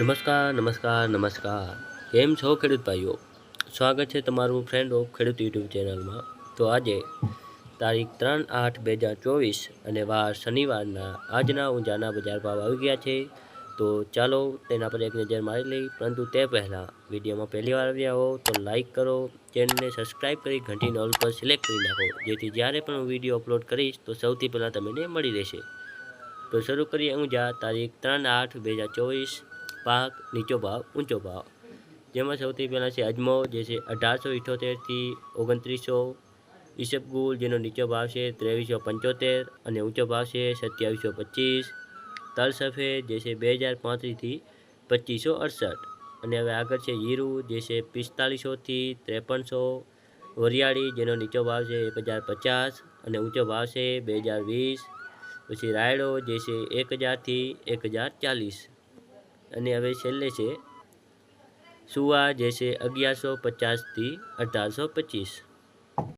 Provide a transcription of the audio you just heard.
નમસ્કાર નમસ્કાર નમસ્કાર. કેમ છો ખેડૂત ભાઈઓ? સ્વાગત છે તમારું ફ્રેન્ડ ઓફ ખેડૂત યુટ્યુબ ચેનલમાં તો આજે તારીખ ત્રણ આઠ બે હજાર ચોવીસ અને વાર શનિવારના આજના ઊંઝાના બજાર ભાવ આવી ગયા છે. તો ચાલો તેના પર એક નજર મારી લઈ. પરંતુ તે પહેલાં વિડીયોમાં પહેલી વાર આવ્યા હો તો લાઇક કરો, ચેનલને સબસ્ક્રાઈબ કરી ઘંટી નોલ પર સિલેક્ટ કરી નાખો. જેથી જ્યારે પણ હું વીડિયો અપલોડ કરીશ તો સૌથી પહેલાં તમને મળી રહેશે. તો શરૂ કરીએ ઊંઝા. તારીખ ત્રણ આઠ બે હજાર ચોવીસ. પાક, નીચો ભાવ, ઊંચો ભાવ. જેમાં સૌથી પહેલાં છે અજમો, જે છે અઢારસો ઇઠોતેરથી ઓગણત્રીસો. ઈસબગુલ જેનો નીચો ભાવ છે ત્રેવીસો પંચોતેર અને ઊંચો ભાવ છે સત્યાવીસો પચીસ. તલ સફેદ જે છે બે હજાર પાંત્રીસથી પચીસો અડસઠ. અને હવે આગળ છે હીરું, જે છે પિસ્તાલીસોથી ત્રેપનસો. વરિયાળી, જેનો નીચો ભાવ છે એક હજાર પચાસ અને ઊંચો ભાવ છે બે હજાર વીસ. પછી રાયડો, જે છે એક હજારથી એક હજાર ચાલીસ. અને હવે છેલ્લે છે સુવા જે છે અગિયારસો પચાસથી અઢારસો પચીસ.